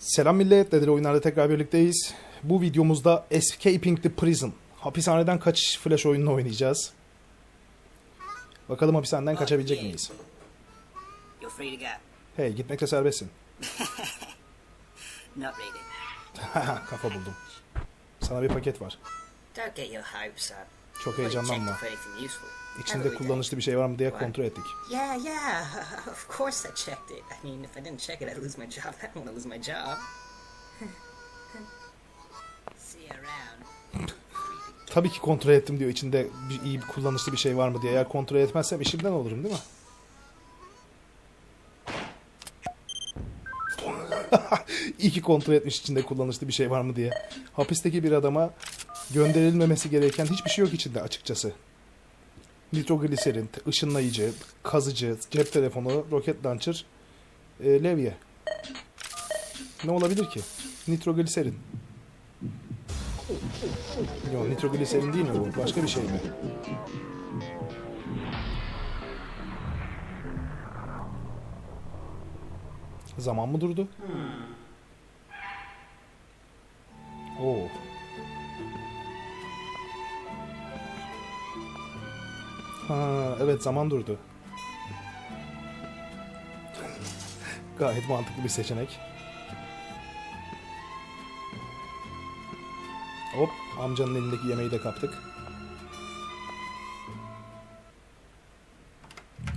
Selam millet, Dedeli Oyunlar'da tekrar birlikteyiz. Bu videomuzda Escaping the Prison, hapishaneden kaçış flash oyununu oynayacağız. Bakalım hapishaneden kaçabilecek miyiz? Hey, gitmekte serbestsin. Kafa buldum. Sana bir paket var. Çok heyecanlanma. İçinde kullanışlı bir şey var mı diye kontrol ettik. Yeah, yeah. Of course I checked it. I mean, if I didn't check it, I'd lose my job. I don't want to lose my job. See you around. Tabii ki kontrol ettim diyor içinde bir, iyi bir kullanışlı bir şey var mı diye. Eğer kontrol etmezsem işimden olurum değil mi? İyi ki kontrol etmiş içinde kullanışlı bir şey var mı diye. Hapisteki bir adama gönderilmemesi gereken hiçbir şey yok içinde açıkçası. Nitrogliserin, ışınlayıcı, kazıcı, cep telefonu, roket launcher, e, levye. Ne olabilir ki? Nitrogliserin. Yok nitrogliserin değil mi bu? Başka bir şey mi? Zaman mı durdu? Oo. Evet zaman durdu. Gayet mantıklı bir seçenek. Hop amcanın elindeki yemeği de kaptık.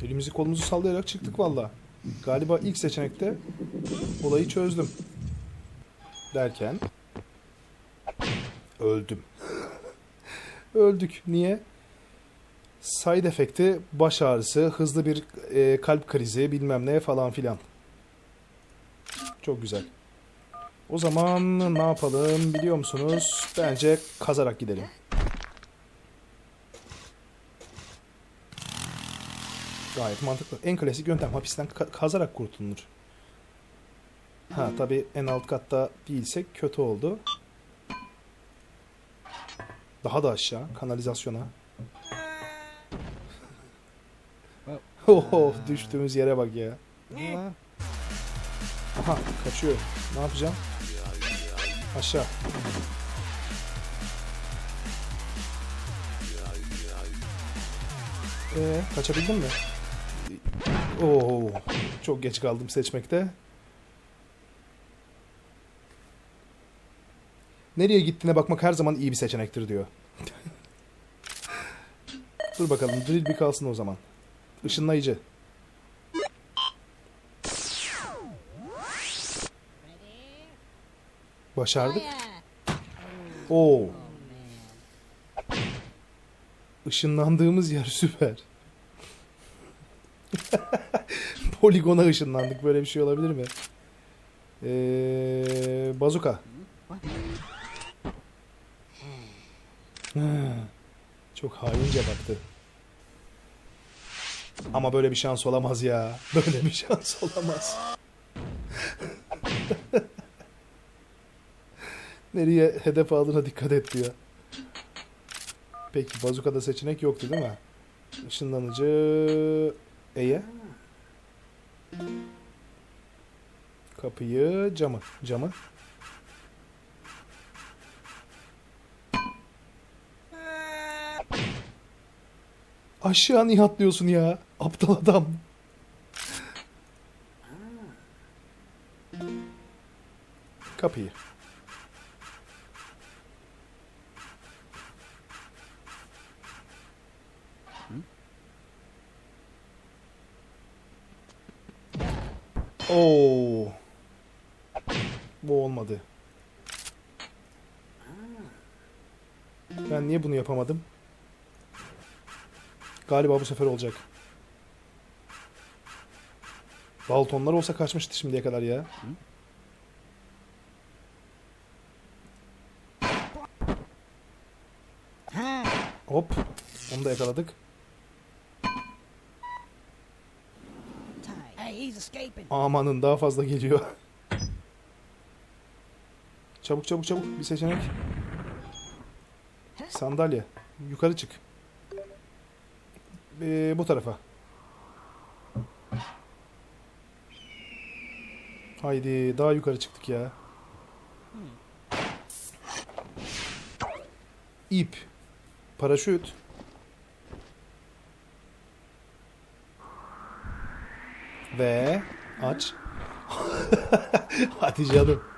Elimizi kolumuzu sallayarak çıktık valla. Galiba ilk seçenekte olayı çözdüm. Derken öldüm. Öldük. Niye? Side efekti baş ağrısı, hızlı bir e, kalp krizi bilmem ne falan filan. Çok güzel. O zaman ne yapalım biliyor musunuz? Bence kazarak gidelim. Gayet mantıklı. En klasik yöntem hapisten ka- kazarak kurtulunur. Ha tabi en alt katta değilsek kötü oldu. Daha da aşağı kanalizasyona. Oho düştüğümüz yere bak ya. Aha kaçıyor. Ne yapacağım? Aşağı. Ee, kaçabildin mi? Oo, çok geç kaldım seçmekte. Nereye gittiğine bakmak her zaman iyi bir seçenektir diyor. Dur bakalım drill bir kalsın o zaman. Işınlayıcı. Başardık. Oo. Işınlandığımız yer süper. Poligona ışınlandık. Böyle bir şey olabilir mi? Ee, bazuka. Çok haince baktı. Ama böyle bir şans olamaz ya. Böyle bir şans olamaz. Nereye hedef aldığına dikkat et diyor. Peki bazukada seçenek yoktu değil mi? Işınlanıcı... E'ye. Kapıyı, camı. Camı. Aşağı niye atlıyorsun ya? Aptal adam. Kapıyı. Oo. Bu olmadı. Ben niye bunu yapamadım? Galiba bu sefer olacak. Baltonlar olsa kaçmıştı şimdiye kadar ya. Hop. Onu da yakaladık. Amanın daha fazla geliyor. Çabuk çabuk çabuk bir seçenek. Sandalye. Yukarı çık. Ee, bu tarafa. Haydi daha yukarı çıktık ya. İp. Paraşüt. Ve aç. Hadi canım.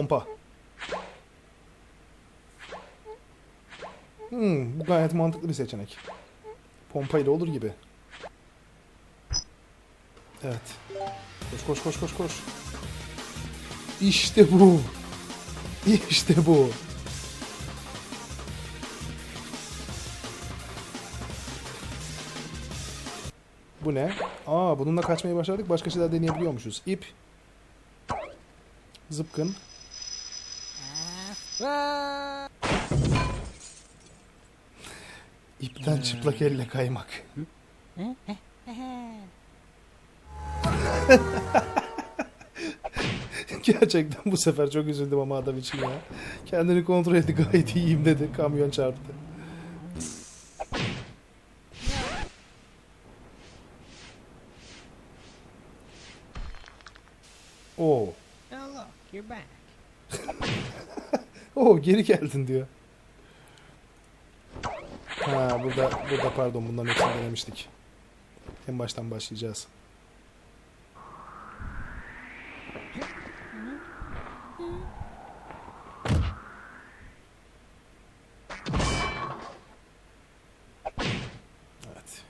Pompa. Hmm, bu gayet mantıklı bir seçenek. Pompayla olur gibi. Evet. Koş koş koş koş koş. İşte bu. İşte bu. Bu ne? Aa bununla kaçmayı başardık. Başka şeyler deneyebiliyormuşuz. İp. Zıpkın. İpten çıplak elle kaymak. Gerçekten bu sefer çok üzüldüm ama adam için ya. Kendini kontrol etti gayet iyiyim dedi. Kamyon çarptı. geri geldin diyor. Ha burada burada pardon bunların hepsini denemiştik. En baştan başlayacağız. Evet.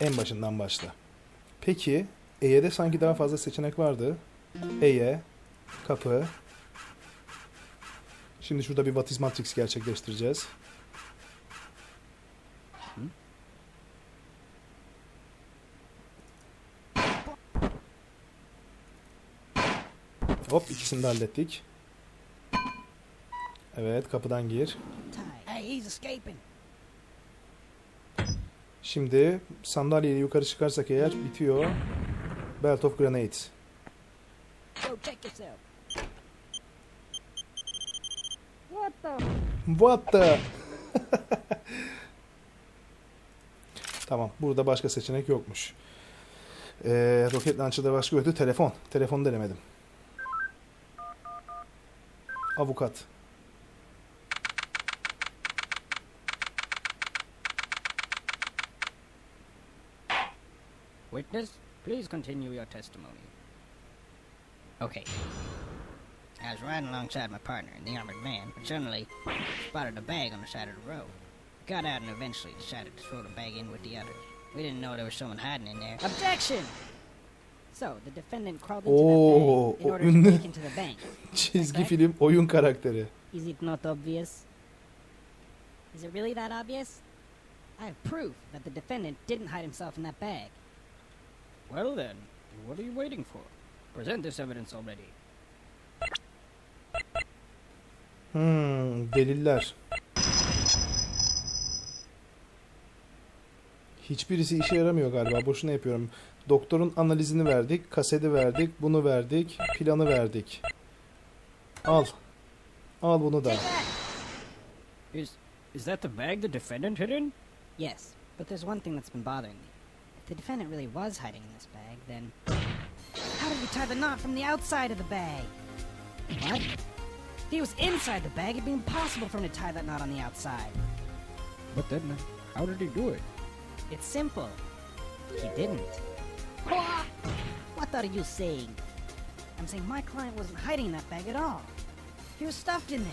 En başından başla. Peki E'de sanki daha fazla seçenek vardı. E'ye, kapı, Şimdi şurada bir What is Matrix gerçekleştireceğiz. Hop ikisini de hallettik. Evet kapıdan gir. Şimdi sandalyeyi yukarı çıkarsak eğer bitiyor. Belt of Grenades. Go check yourself. What the? What the? tamam. Burada başka seçenek yokmuş. Ee, roket launcher'da başka yoktu. Telefon. Telefonu denemedim. Avukat. Witness, please continue your testimony. Okay. I was riding alongside my partner in the armored van, but suddenly spotted a bag on the side of the road. Got out and eventually decided to throw the bag in with the others. We didn't know there was someone hiding in there. Objection! So, the defendant crawled into Oo, that bag oh, in o order to oh, ünlü break oh. into the bank. çizgi Okay. film oyun karakteri. Is it not obvious? Is it really that obvious? I have proof that the defendant didn't hide himself in that bag. Well then, what are you waiting for? Present this evidence already. Hmm, deliller. Hiçbirisi işe yaramıyor galiba. Boşuna yapıyorum. Doktorun analizini verdik, kaseti verdik, bunu verdik, planı verdik. Al. Al bunu da. Is is that the bag the defendant hid in? Yes, but there's one thing that's been bothering me. If the defendant really was hiding in this bag, then how did he tie the knot from the outside of the bag? What? If he was inside the bag, it'd be impossible for him to tie that knot on the outside. But then, how did he do it? It's simple. He didn't. What? What are you saying? I'm saying my client wasn't hiding in that bag at all. He was stuffed in there.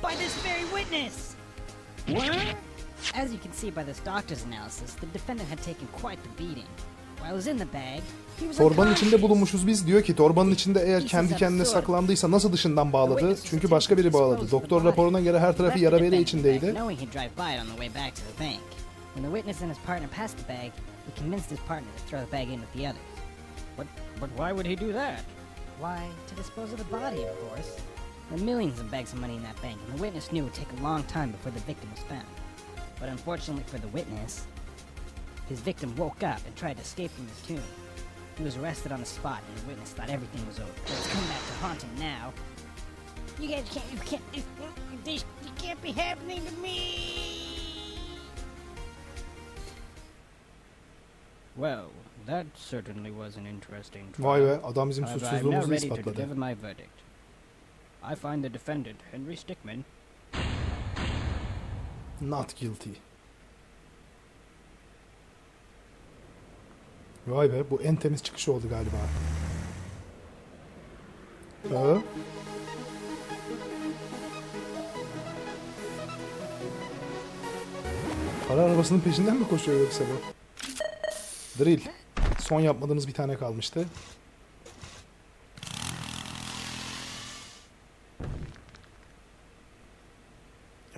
By this very witness! What? As you can see by this doctor's analysis, the defendant had taken quite the beating. While he was in the bag, he was Torbanın içinde bulunmuşuz biz. Diyor ki torbanın içinde eğer kendi kendine saklandıysa nasıl dışından bağladı? Çünkü başka biri bağladı. Doktor raporuna göre her tarafı yara bere içindeydi. Knowing he'd drive by it on the way back to the bank. When the witness and his partner passed the bag, he convinced his partner to throw the bag in with the others. But but why would he do that? Why, to dispose of the body, of course. There were millions of bags of money in that bank, and the witness knew it would take a long time before the victim was found. But unfortunately for the witness, his victim woke up and tried to escape from his tomb. He was arrested on the spot, and the witness thought everything was over. But it's come back to haunt him now. You guys can't, you can't, this, this can't be happening to me. Well, that certainly was an interesting trial. Vay be uh, adam bizim However, I'm now ready to ispatladı. deliver my verdict. I find the defendant, Henry Stickmin, Not guilty. Vay be bu en temiz çıkış oldu galiba. Ee? Para arabasının peşinden mi koşuyor yoksa bu? Drill. Son yapmadığımız bir tane kalmıştı.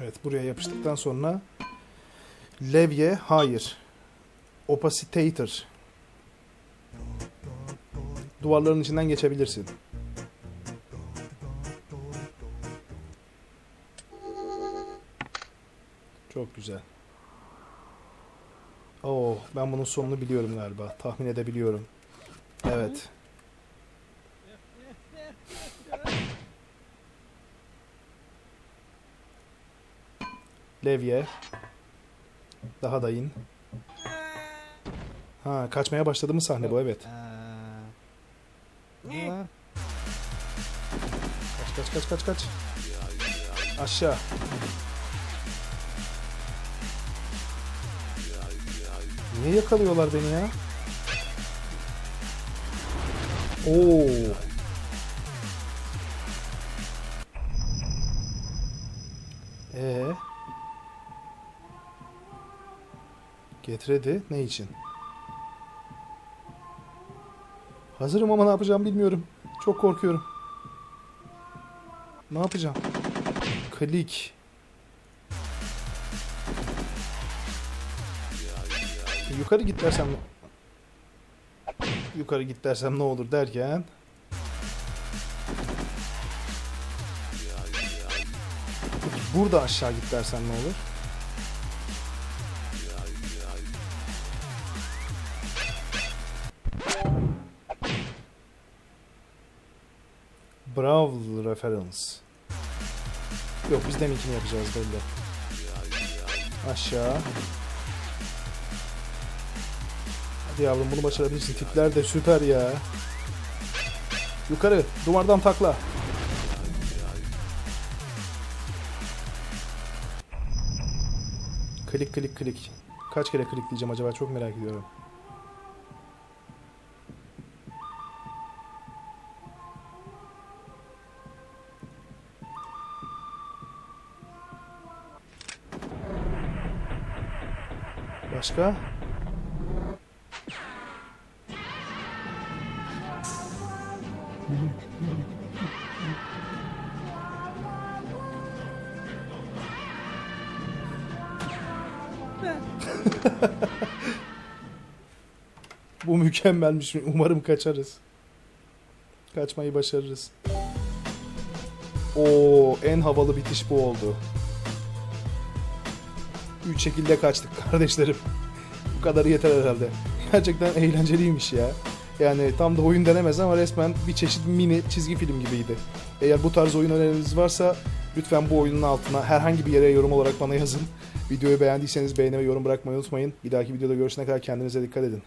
Evet buraya yapıştıktan sonra levye hayır. Opacitator. Duvarların içinden geçebilirsin. Çok güzel. Oo, ben bunun sonunu biliyorum galiba. Tahmin edebiliyorum. Evet. Levye. Daha da in. Ha, kaçmaya başladığımız sahne bu evet. Kaç kaç kaç kaç kaç. Aşağı. Niye yakalıyorlar beni ya? Oo. Ee. Get ready. Ne için? Hazırım ama ne yapacağım bilmiyorum. Çok korkuyorum. Ne yapacağım? Klik. Yukarı git dersem yukarı git dersem ne olur derken burada aşağı git dersem ne olur? Brawl reference. Yok biz deminkini yapacağız belli. Aşağı. Hadi yavrum bunu başarabilirsin. Tipler de süper ya. Yukarı. Duvardan takla. Klik klik klik. Kaç kere klikleyeceğim acaba çok merak ediyorum. Başka? Bu mükemmelmiş. Umarım kaçarız. Kaçmayı başarırız. Oo, en havalı bitiş bu oldu. Üç şekilde kaçtık kardeşlerim. Bu kadarı yeter herhalde. Gerçekten eğlenceliymiş ya. Yani tam da oyun denemez ama resmen bir çeşit mini çizgi film gibiydi. Eğer bu tarz oyun öneriniz varsa lütfen bu oyunun altına herhangi bir yere yorum olarak bana yazın. Videoyu beğendiyseniz beğeni ve yorum bırakmayı unutmayın. Bir dahaki videoda görüşene kadar kendinize dikkat edin.